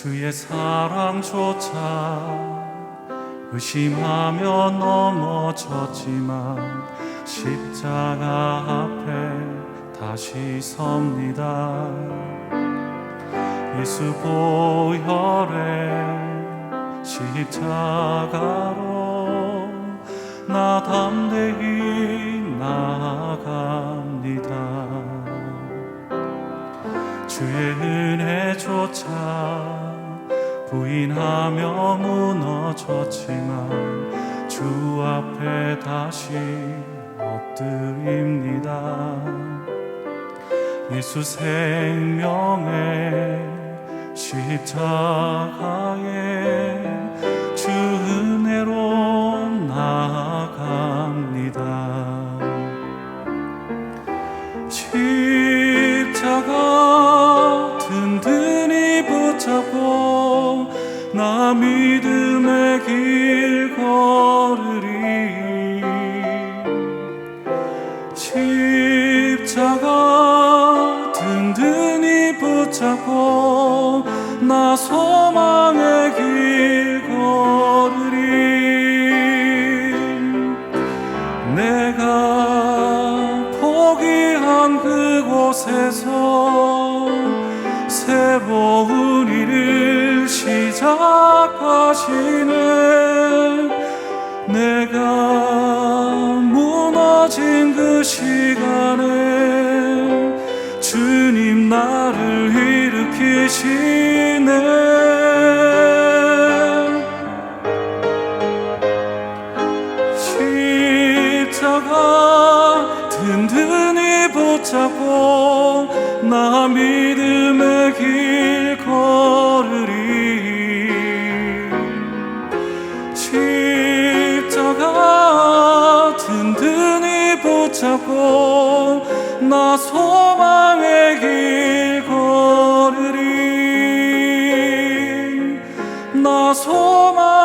주의 사랑조차 의심하며 넘어졌지만 십자가 앞에 다시 섭니다. 예수 보혈의 십자가로 나 담대히 주의 은혜조차 부인하며 무너졌지만 주 앞에 다시 엎드립니다. 예수 생명의 십자가에 나 믿음의 길 걸으리. 십자가 든든히 붙잡고 나 소망의 길 걸으리. 내가 포기한 그곳에서 새로운 시작하시네 내가 무너진 그 시간에 주님 나를 일으키시네. 십자가 든든히 붙잡고 붙잡고 나 소망의 길 걸으리 나 소망의